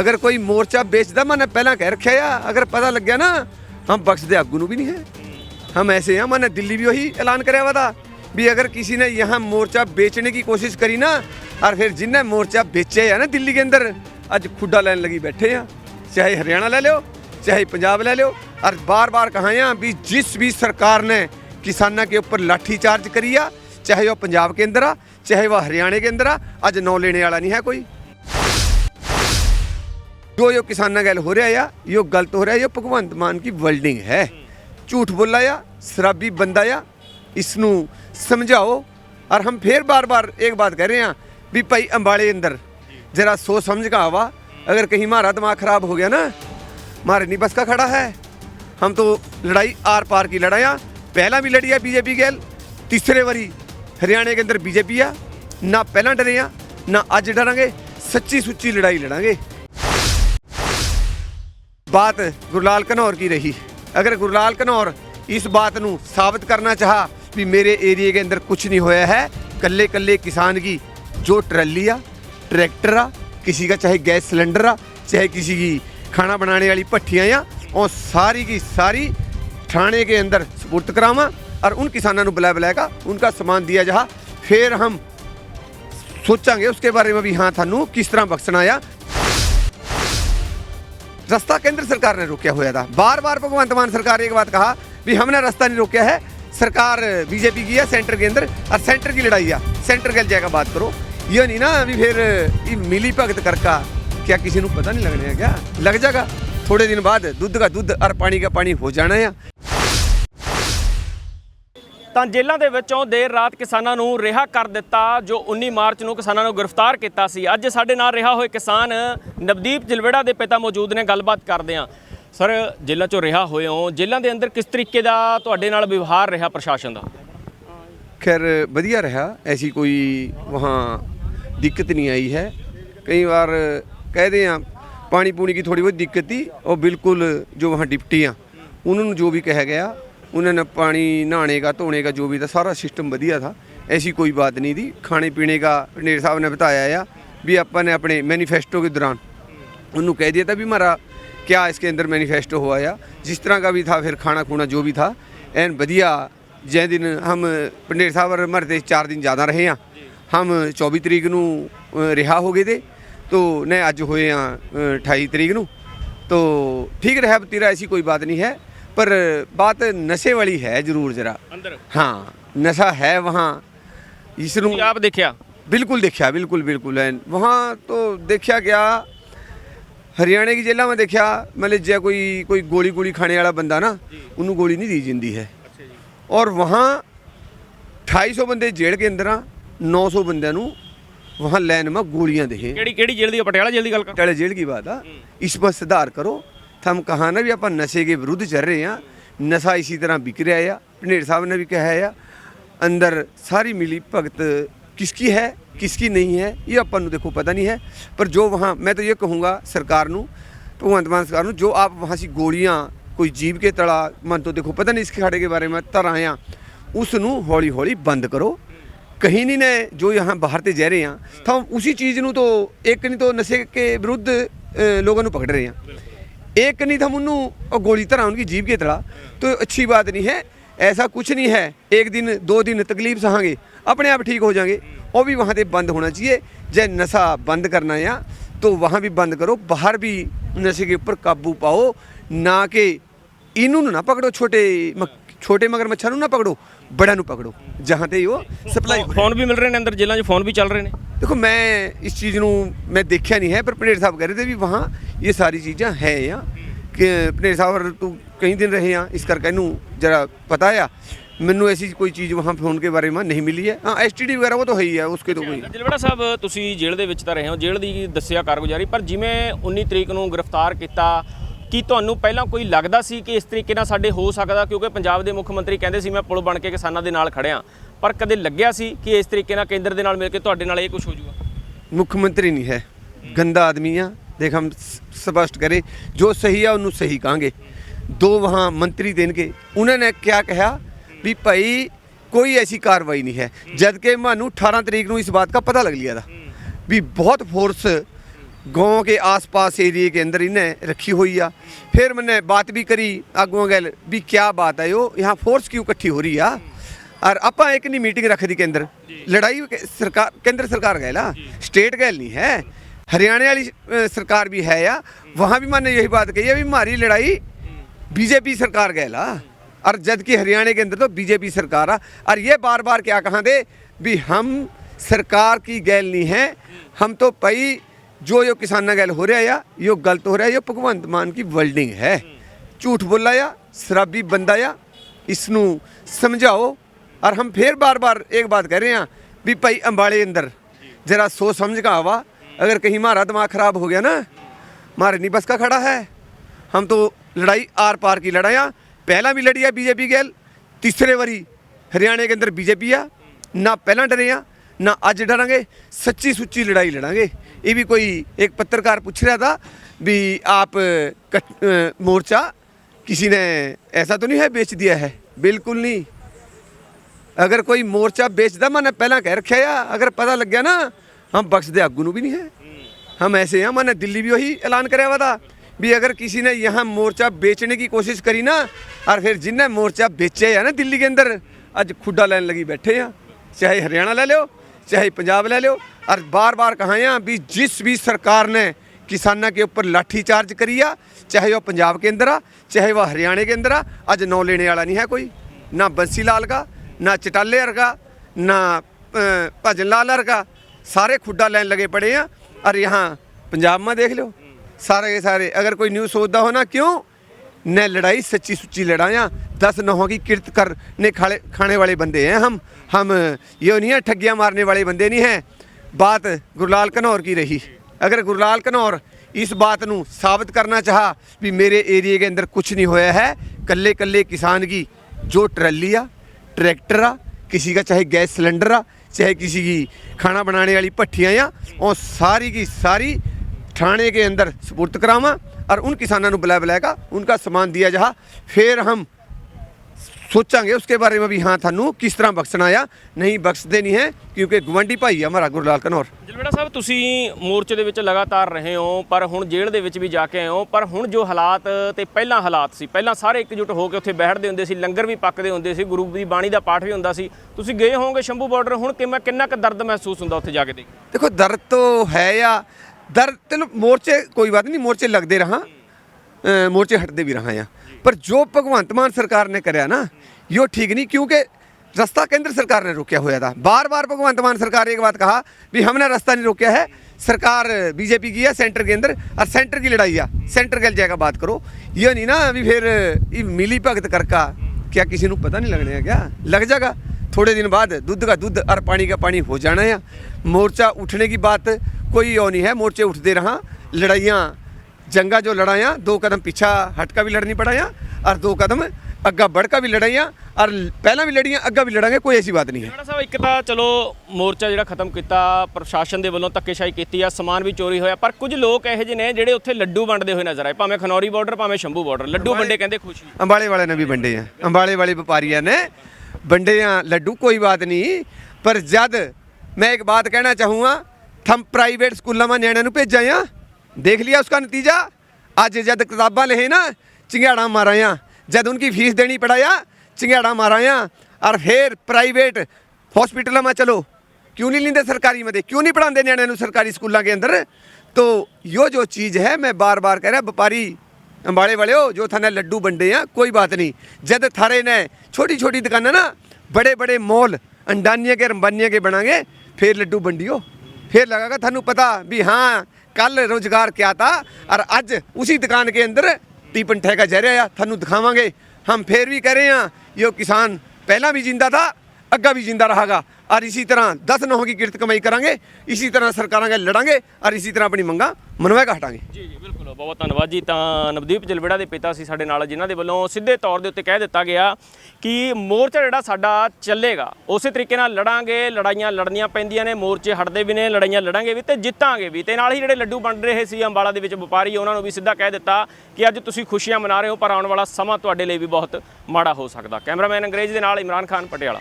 ਅਗਰ ਕੋਈ ਮੋਰਚਾ ਵੇਚਦਾ ਮੈਨੇ ਪਹਿਲਾਂ ਕਹਿ ਰੱਖਿਆ ਆ ਅਗਰ ਪਤਾ ਲੱਗਿਆ ਨਾ ਹਮ ਬਖਸ਼ ਦੇ ਆਗੂ ਨੂੰ ਵੀ ਨਹੀਂ ਹੈ ਹਮ ਐਸੇ ਹਾਂ ਮੈਨੇ ਦਿੱਲੀ ਵੀ ਉਹੀ ਐਲਾਨ ਕਰਿਆ ਵਾਦਾ ਵੀ ਅਗਰ ਕਿਸੇ ਨੇ ਯਹਾਂ ਮੋਰਚਾ ਵੇਚਣੇ ਕੀ ਕੋਸ਼ਿਸ਼ ਕਰੀ ਨਾ और फिर जिन्हें मोर्चा बेचे है ना दिल्ली के अंदर अज खुडा लेने लगी बैठे हैं चाहे हरियाणा ले लो चाहे पंजाब ले लो और बार बार कहा है भी जिस भी सरकार ने किसानों के ऊपर लाठीचार्ज करी आ चाहे वह पंजाब के अंदर आ चाहे वह हरियाणा के अंदर आ अज नौ लेने वाला नहीं है कोई ਜੋ ਜੋ ਕਿਸਾਨਾਂ ਗੱਲ ਹੋ ਰਿਹਾ ਆ ਇਹ ਗਲਤ ਹੋ ਰਿਹਾ ਇਹ ਭਗਵੰਤ ਮਾਨ ਕੀ ਵਰਲਡਿੰਗ ਹੈ ਝੂਠ ਬੋਲਾ ਆ ਸ਼ਰਾਬੀ ਬੰਦਾ ਆ ਇਸ ਨੂੰ ਸਮਝਾਓ ਔਰ ਹਮ ਫੇਰ ਬਾਰ-ਬਾਰ ਇੱਕ ਬਾਤ ਕਰ ਰਹੇ ਹਾਂ ਵੀ ਭਾਈ ਅੰਬਾਲੇ ਅੰਦਰ जरा सोच समझ का आवा अगर कहीं हमारा दिमाग खराब हो गया ना हमारे नहीं बस का खड़ा है हम तो लड़ाई आर पार की लड़ाइयाँ पहला भी लड़ी है बीजेपी के तीसरे बारी हरियाणा के अंदर बीजेपी आ ना पहला डरे आ ना अज डरांगे सच्ची सुच्ची लड़ाई लड़ांगे बात गुरलाल कनौर की रही अगर गुरलाल कनौर इस बात ਨੂੰ साबित करना चाहा भी मेरे एरिया के अंदर कुछ नहीं होया है कल्ले कल्ले किसान की जो ट्रली आ ट्रैक्टर आ किसी का चाहे गैस सिलेंडर आ चाहे किसी की खाना बनाने वाली भट्टियाँ आ और सारी की सारी थाने के अंदर सपुर्द करावा और उन किसानों को बुलाया बुलाएगा उनका सामान दिया जहा फिर हम सोचांगे उसके बारे में भी हाँ थानू किस तरह बख्शना आ रास्ता केंद्र सरकार ने रोका हुआ था बार बार भगवंत मान सरकार ने एक बात कहा भी हमने रास्ता नहीं रोका है सरकार बीजेपी की है सेंटर के अंदर और सेंटर की लड़ाई है सेंटर के जाएगा बात करो ये नहीं ना अभी फिर ये मिली भगत करका क्या किसी को पता नहीं लगने है क्या लग जाएगा थोड़े दिन बाद दूध का दूध और पानी का पानी हो जाना है ਤਾਂ ਜੇਲ੍ਹਾਂ ਦੇ ਵਿੱਚੋਂ ਦੇਰ ਰਾਤ ਕਿਸਾਨਾਂ ਨੂੰ ਰਿਹਾ ਕਰ ਦਿੱਤਾ ਜੋ 19 ਮਾਰਚ ਨੂੰ ਕਿਸਾਨਾਂ ਨੂੰ ਗ੍ਰਿਫਤਾਰ ਕੀਤਾ ਸੀ ਅੱਜ ਸਾਡੇ ਨਾਲ ਰਿਹਾ ਹੋਏ ਕਿਸਾਨ ਨਵਦੀਪ ਜਲਵੇੜਾ ਦੇ ਪਿਤਾ ਮੌਜੂਦ ਨੇ ਗੱਲਬਾਤ ਕਰਦੇ ਹਾਂ ਸਰ ਜੇਲ੍ਹਾਂ ਚੋਂ ਰਿਹਾ ਹੋਏ ਹੋ ਜੇਲ੍ਹਾਂ ਦੇ ਅੰਦਰ ਕਿਸ ਤਰੀਕੇ ਦਾ ਤੁਹਾਡੇ ਨਾਲ ਵਿਵਹਾਰ ਰਿਹਾ ਪ੍ਰਸ਼ਾਸਨ ਦਾ खैर बढ़िया रहा ऐसी कोई वहाँ दिक्कत नहीं आई है कई बार कहते हैं पानी पूनी की थोड़ी बहुत दिक्कत थी और बिल्कुल जो वहाँ डिप्टी हैं उन्होंने जो भी कहा गया उन्होंने पानी नहाने का धोने का जो भी था सारा सिस्टम बढ़िया था ऐसी कोई बात नहीं थी खाने पीने का पनेर साहब ने बताया या भी अपन ने अपने मैनिफेस्टो के दौरान उन्होंने कह दिया था भी हमारा क्या इसके अंदर मैनिफेस्टो हुआ या जिस तरह का भी था फिर खाना खूना जो भी था एन बढ़िया जै दिन हम पंडेर साहब मरते चार दिन ज़्यादा रहे हैं हम 24 तरीक ਨੂੰ ਅ, ਰਿਹਾ ਹੋ ਗਏ ਤੇ तो ने ਅੱਜ ਹੋਏ ਆ 28 ਤਰੀਕ ਨੂੰ तो ठीक रहा तेरा ऐसी कोई बात नहीं है पर बात नशे वाली है जरूर जरा ਅੰਦਰ हाँ नशा है वहाँ इसनु ਤੁਸੀਂ ਆਪ ਦੇਖਿਆ बिल्कुल देखा बिल्कुल बिल्कुल है वहाँ तो देखा गया हरियाणा की जेलों में देखा मतलब जै कोई कोई गोली गोली खाने वाला बंदा ना उन्होंने गोली नहीं दी जाती है और वहाँ 250 ਬੰਦੇ ਜੇਲ੍ਹ ਕੇ ਅੰਦਰ ਆ 900 ਬੰਦਿਆਂ ਨੂੰ वहाँ लाइन में गोलियां देखे ਕਿਹੜੀ ਕਿਹੜੀ ਜੇਲ੍ਹ ਦੀ ਆ? ਪਟਿਆਲਾ ਜੇਲ੍ਹ ਦੀ ਗੱਲ ਕਰ पटियाला जेल की बात है इस पर सुधार करो तो हम कहा ना भी आप नशे के विरुद्ध चल रहे हैं नशा इसी तरह बिक रहा है भनेर साहब ने भी कहा है अंदर सारी मिली भगत किसकी है किसकी नहीं है ये अपन को देखो पता नहीं है पर जो वहाँ मैं तो ये कहूँगा सरकार ਨੂੰ ਭਗਵੰਤ ਮਾਨ ਸਰਕਾਰ ਨੂੰ ਜੋ ਆਪ वहाँ से गोलियाँ कोई जीव के तड़ा मन तो देखो पता नहीं इसके खाड़े के बारे में तर आया उस ਨੂੰ ਹੌਲੀ ਹੌਲੀ ਬੰਦ ਕਰੋ कहीं नहीं ने जो यहाँ बाहर से जा रहे हैं तो हम उसी चीज़ ਨੂੰ तो एक नहीं तो नशे के विरुद्ध अ, लोगों ਨੂੰ पकड़ रहे हैं एक नहीं तो हम उन्हों और गोली तरह उनकी जीभ के तड़ा तो अच्छी बात नहीं है ऐसा कुछ नहीं है एक दिन दो दिन तकलीफ सहांगे अपने आप ठीक हो जाएंगे वो भी वहाँ से बंद होना चाहिए जै नशा बंद करना है तो वहाँ भी बंद करो बाहर भी नशे के ऊपर काबू पाओ ना कि इन्हों ना पकड़ो छोटे मक- छोटे मगर मच्छर ਨੂੰ ਨਾ ਪਕੜੋ ਬੜਿਆਂ ਨੂੰ ਪਕੜੋ ਜਹਾਂ ਤੇ ਉਹ ਸਪਲਾਈ ਫੋਨ ਵੀ ਮਿਲ ਰਹੇ ਨੇ ਅੰਦਰ ਜੇਲ੍ਹਾਂ 'ਚ ਫੋਨ ਵੀ ਚੱਲ ਰਹੇ ਨੇ देखो मैं इस चीज़ ਨੂੰ मैं देखा नहीं है पर पनेर साहब कह रहे थे भी वहाँ ਇਹ ਸਾਰੀ ਚੀਜ਼ਾਂ ਹੈ ਆ ਕਿ ਪਨੇਰ ਸਾਹਿਬ ਤੂੰ ਕਈ ਦਿਨ ਰਹੇ ਆ ਇਸ ਕਰਕੇ ਇਹਨੂੰ ਜਰਾ ਪਤਾ ਆ ਮੈਨੂੰ ਐਸੀ ਕੋਈ ਚੀਜ਼ ਵਹਾਂ ਫੋਨ ਕੇ ਬਾਰੇ ਮੈਂ ਨਹੀਂ ਮਿਲੀ ਹੈ ਹਾਂ ਐਸਟੀਡੀ ਵਗੈਰਾ ਉਹ ਤਾਂ ਹੈ ਹੀ ਹੈ ਉਸਕੇ ਤੋਂ ਕੋਈ ਦਿਲਵੜਾ ਸਾਹਿਬ ਤੁਸੀਂ ਜੇਲ੍ਹ ਦੇ ਵਿੱਚ ਤਾਂ ਰਹੇ ਹੋ ਜੇਲ੍ਹ ਦੀ ਦੱਸਿਆ ਕਾਰਗੁਜ਼ਾਰੀ ਪਰ ਜਿਵੇਂ 19 ਤਰੀਕ ਨੂੰ ਗ੍ਰਿਫਤਾਰ ਕੀਤਾ ਕਿ ਤੁਹਾਨੂੰ ਪਹਿਲਾਂ ਕੋਈ ਲੱਗਦਾ ਸੀ ਕਿ ਇਸ ਤਰੀਕੇ ਨਾਲ ਸਾਡੇ ਹੋ ਸਕਦਾ ਕਿਉਂਕਿ ਪੰਜਾਬ ਦੇ ਮੁੱਖ ਮੰਤਰੀ ਕਹਿੰਦੇ ਸੀ ਮੈਂ ਪੁਲ ਬਣ ਕੇ ਕਿਸਾਨਾਂ ਦੇ ਨਾਲ ਖੜਿਆ ਪਰ ਕਦੇ ਲੱਗਿਆ ਸੀ ਕਿ ਇਸ ਤਰੀਕੇ ਨਾਲ ਕੇਂਦਰ ਦੇ ਨਾਲ ਮਿਲ ਕੇ ਤੁਹਾਡੇ ਨਾਲ ਇਹ ਕੁਝ ਹੋ ਜਾਊਗਾ ਮੁੱਖ ਮੰਤਰੀ ਨਹੀਂ ਹੈ ਗੰਦਾ ਆਦਮੀ ਆ देख हम स- स्पष्ट करें जो सही है उन्होंने सही कहेंगे दो वहाँ मंत्री थे इनके उन्होंने क्या कहा भी भाई कोई ऐसी कार्रवाई नहीं है जबकि मानू 18 तरीक ਨੂੰ ਇਸ ਬਾਤ ਦਾ ਪਤਾ ਲੱਗ ਲਿਆ था भी बहुत फोर्स गांव के आसपास एरिए के अंदर इन्हें रखी हुई आ फिर मैंने बात भी करी आगू गल भी क्या बात है यो यहाँ फोर्स क्यों इकट्ठी हो रही आ और ਆਪਾਂ एक नहीं मीटिंग रख दी केंद्र लड़ाई के- सरकार केंद्र सरकार गए ना स्टेट गैल नहीं है हरियाणा वाली अ, सरकार भी है या वहाँ भी मैंने यही बात कही है भी हमारी लड़ाई बीजेपी सरकार गए ला और जबकि हरियाणा के अंदर तो बीजेपी सरकार आ और ये बार बार क्या कहा दे भी हम सरकार की गैल नहीं है हम तो भाई जो यो किसाना गैल हो रहा है या यो गलत हो रहा है यो भगवंत मान की वर्ल्डिंग है झूठ बोला या शराबी बंदा या इसनू समझाओ और हम फिर बार बार एक बात कह रहे हैं भी भाई अंबाड़े अंदर जरा सोच समझ का आवा अगर कहीं हमारा दिमाग खराब हो गया ना हमारे नहीं बस का खड़ा है हम तो लड़ाई आर पार की लड़ाइयाँ पहला भी लड़ी है बीजेपी गैल तीसरे वारी हरियाणा के अंदर बीजेपी आ ना पहला डरे आ ना अज डरांगे सच्ची सुच्ची लड़ाई लड़ांगे ये भी कोई एक पत्रकार पूछ रहा था भी आप कट, अ, मोर्चा किसी ने ऐसा तो नहीं है बेच दिया है बिल्कुल नहीं अगर कोई मोर्चा बेचदा मैंने पहला कह रखा है अगर पता लग गया ना हम बख्श दे अगू ਨੂੰ ਵੀ नहीं है हम ऐसे हैं मैंने दिल्ली भी वही ऐलान कराया हुआ था भी अगर किसी ने यहाँ मोर्चा बेचने की कोशिश करी ना और फिर जिनने मोर्चा बेचे है ना दिल्ली के अंदर आज खुड्डा लाइन लगी बैठे हैं चाहे हरियाणा ले लो चाहे पंजाब ले लो और बार बार कहा हैं भी जिस भी सरकार ने किसाना के ऊपर लाठी चार्ज करी आ चाहे वो पंजाब के अंदर आ चाहे वह हरियाणा के अंदर आ अज नौ लेने वाला नहीं है कोई ना बंसी लाल का ना चटाले वर्गा ना अ, भजन लाल वर्गा सारे खुड्डा लाइन लगे पड़े हैं और यहाँ पंजाब में देख लो सारे के सारे अगर कोई न्यूज़ सोचता हो ना क्यों न लड़ाई सच्ची सुच्ची लड़ाइयाँ दस नहों की किरत करने खाने खाने वाले बंदे हैं हम हम ये नहीं है ठगियाँ मारने वाले बंदे नहीं हैं बात गुरलाल कनौर की रही अगर गुरलाल कनौर इस बात ਨੂੰ ਸਾਬਤ ਕਰਨਾ ਚਾਹਾ ਵੀ ਮੇਰੇ ਏਰੀਏ के अंदर कुछ नहीं होया है कल्ले कल्ले किसान की जो ट्रैली आ ट्रैक्टर आ किसी का चाहे गैस सिलेंडर आ चाहे किसी की खाना बनाने वाली भट्टियाँ आ और सारी की सारी थाने के अंदर सुपुर्द करावा और उन किसानों को बुलाया बुलाएगा उनका सामान दिया जा फिर हम सोचांगे उसके बारे में भी हाँ थानू किस तरह बख्शना आ नहीं बख्शते नहीं है क्योंकि गवंडी भाई है हमारा गुरलाल कनौर ਜਲਵੇੜਾ ਸਾਹਿਬ ਤੁਸੀਂ ਮੋਰਚੇ ਦੇ ਵਿੱਚ ਲਗਾਤਾਰ ਰਹੇ ਹੋ ਪਰ ਹੁਣ ਜੇਲ੍ਹ ਦੇ ਵਿੱਚ ਵੀ ਜਾ ਕੇ ਆਏ ਹੋ ਪਰ ਹੁਣ ਜੋ ਹਾਲਾਤ ਤੇ ਪਹਿਲਾਂ ਹਾਲਾਤ ਸੀ ਪਹਿਲਾਂ ਸਾਰੇ ਇਕਜੁੱਟ ਹੋ ਕੇ ਉੱਥੇ ਬੈਠਦੇ ਹੁੰਦੇ ਸੀ ਲੰਗਰ ਵੀ ਪੱਕਦੇ ਹੁੰਦੇ ਸੀ ਗੁਰੂ ਦੀ ਬਾਣੀ ਦਾ ਪਾਠ ਵੀ ਹੁੰਦਾ ਸੀ ਤੁਸੀਂ ਗਏ ਹੋਵੋਗੇ ਸ਼ੰਭੂ ਬਾਰਡਰ ਹੁਣ ਕਿੰਨਾ ਕਿੰਨਾ ਕੁ ਦਰਦ ਮਹਿਸੂਸ ਹੁੰਦਾ ਉੱਥੇ ਜਾ ਕੇ ਦੇਖ ਕੇ? देखो दर्द तो है या दर्द चलो मोर्चे कोई बात नहीं मोर्चे लगते रहा अ, मोर्चे हटते भी पर जो भगवंत मान सरकार ने कराया ना, यो ठीक नहीं, क्योंकि रास्ता केंद्र सरकार ने रोका हुआ था। बार बार भगवंत मान सरकार एक बात कहा भी हमने रास्ता नहीं रोका है, सरकार बीजेपी की है, सेंटर के अंदर, और सेंटर की लड़ाई है, सेंटर के जाएगा बात करो। ये नहीं ना अभी फिर ये मिली भगत करका, क्या किसी को पता नहीं लगने क्या? लग जाएगा। थोड़े दिन बाद दूध का दूध और पानी का पानी हो जाना है। मोर्चा उठने की बात कोई और नहीं है, मोर्चे उठते रहा, लड़ाइयाँ जंगा जो लड़ाया दो कदम पीछा हटका ਵੀ ਲੜਨੀ पड़ाया ਔਰ ਦੋ ਕਦਮ ਅੱਗਾ ਬੜਕਾ ਵੀ ਲੜਾਈਆਂ ਔਰ ਪਹਿਲਾਂ ਵੀ ਲੜੀਆਂ ਅੱਗਾ ਵੀ ਲੜਾਂਗੇ ਕੋਈ ਐਸੀ ਬਾਤ ਨਹੀਂ ਹੈ। ਸਾਹਿਬ ਇੱਕ ਤਾਂ ਚਲੋ ਮੋਰਚਾ ਜਿਹੜਾ ਖਤਮ ਕੀਤਾ ਪ੍ਰਸ਼ਾਸਨ ਦੇ ਵੱਲੋਂ ਧੱਕੇਸ਼ਾਹੀ ਕੀਤੀ ਆ ਸਮਾਨ ਵੀ ਚੋਰੀ ਹੋਇਆ ਪਰ ਕੁਝ ਲੋਕ ਇਹੋ ਜਿਹੇ ਨੇ ਜਿਹੜੇ ਉੱਥੇ ਲੱਡੂ ਵੰਡਦੇ ਹੋਏ ਨਜ਼ਰ ਆਏ ਭਾਵੇਂ ਖਨੌਰੀ ਬਾਰਡਰ ਭਾਵੇਂ ਸ਼ੰਭੂ ਬਾਰਡਰ ਲੱਡੂ ਵੰਡੇ ਕਹਿੰਦੇ ਖੁਸ਼ੀ ਅੰਬਾਲੇ ਵਾਲਿਆਂ ਨੇ ਵੀ ਵੰਡੇ ਆ ਅੰਬਾਲੇ ਵਾਲੇ ਵਪਾਰੀਆਂ ਨੇ ਵੰਡੇ ਆ ਲੱਡੂ ਕੋਈ ਬਾਤ ਨਹੀਂ ਪਰ ਜਦ ਮੈਂ ਇੱਕ ਬਾਤ ਕਹਿਣਾ ਚਾਹੂੰਗਾ ਥਮ ਪ੍ਰਾਈਵੇਟ ਸਕੂਲਾਂ ਮਾ ਨਿਆਣਿਆਂ ਨੂੰ ਭੇਜਾਂ ਆ देख लिया उसका नतीजा ਅੱਜ ਜਦ ਕਿਤਾਬਾਂ ਲਹੇ ਨਾ ਚਿੰਗਾੜਾ ਮਾਰਾਂ ਜਦ उनकी फीस देनी पड़ाया चिंगाड़ा मारा और फिर प्राइवेट हॉस्पिटलों में चलो क्यों नहीं लेंदे सरकारी में दे? क्यों नहीं पढ़ाते न्याणे ਨੂੰ सरकारी स्कूलों के अंदर तो यो जो चीज़ है मैं बार बार कह रहा व्यापारी अंबाड़े वाले हो जो थाने लड्डू बंडे हैं कोई बात नहीं जद थारे ने छोटी छोटी दुकानें ना बड़े बड़े मॉल अंडानिया के रंबानिया के बनाएंगे फिर लड्डू बंडियो फिर लगेगा थानू पता भी हाँ कल रोजगार क्या था और आज उसी दुकान के अंदर टीपन ठेका जा रहा थानू दिखावांगे हम फिर भी कह रहे हैं यो किसान पहला भी जिंदा था ਅੱਗਾ ਵੀ ਜਿੰਦਾ ਰਹਾਗਾ। ਔਰ ਇਸੇ ਤਰ੍ਹਾਂ ਦਸ ਨੌਂ ਕੀ ਕਿਰਤ ਕਮਾਈ ਕਰਾਂਗੇ, ਇਸੇ ਤਰ੍ਹਾਂ ਸਰਕਾਰਾਂ ਨਾਲ ਲੜਾਂਗੇ ਔਰ ਇਸੇ ਤਰ੍ਹਾਂ ਆਪਣੀ ਮੰਗਾਂ ਮਨਵੇਗਾ ਹਟਾਂਗੇ ਜੀ ਜੀ, ਬਿਲਕੁਲ। ਬਹੁਤ ਧੰਨਵਾਦ ਜੀ। ਤਾਂ ਨਵਦੀਪ ਜਲਵੇੜਾ ਦੇ ਪਿਤਾ ਸੀ ਸਾਡੇ ਨਾਲ, ਜਿਨ੍ਹਾਂ ਦੇ ਵੱਲੋਂ ਸਿੱਧੇ ਤੌਰ ਦੇ ਉੱਤੇ ਕਹਿ ਦਿੱਤਾ ਗਿਆ ਕਿ ਮੋਰਚਾ ਜਿਹੜਾ ਸਾਡਾ ਚੱਲੇਗਾ, ਉਸੇ ਤਰੀਕੇ ਨਾਲ ਲੜਾਂਗੇ, ਲੜਾਈਆਂ ਲੜਨੀਆਂ ਪੈਂਦੀਆਂ ਨੇ, ਮੋਰਚੇ ਹਟਦੇ ਵੀ ਨੇ, ਲੜਾਈਆਂ ਲੜਾਂਗੇ ਵੀ ਤੇ ਜਿੱਤਾਂਗੇ ਵੀ। ਤੇ ਨਾਲ ਹੀ ਜਿਹੜੇ ਲੱਡੂ ਵੰਡ ਰਹੇ ਸੀ ਅੰਬਾਲਾ ਦੇ ਵਿੱਚ ਵਪਾਰੀ, ਉਹਨਾਂ ਨੂੰ ਵੀ ਸਿੱਧਾ ਕਹਿ ਦਿੱਤਾ ਕਿ ਅੱਜ ਤੁਸੀਂ ਖੁਸ਼ੀਆਂ ਮਨਾ ਰਹੇ ਹੋ, ਪਰ ਆਉਣ ਵਾਲਾ ਸਮਾਂ ਤੁਹਾਡੇ ਲਈ ਵੀ ਬਹੁਤ ਮਾੜਾ ਹੋ ਸਕਦਾ। ਕੈਮਰਾਮੈਨ ਅੰਗਰੇਜ਼ ਦੇ ਨਾਲ ਇਮਰਾਨ ਖਾਨ, ਪਟਿਆਲਾ।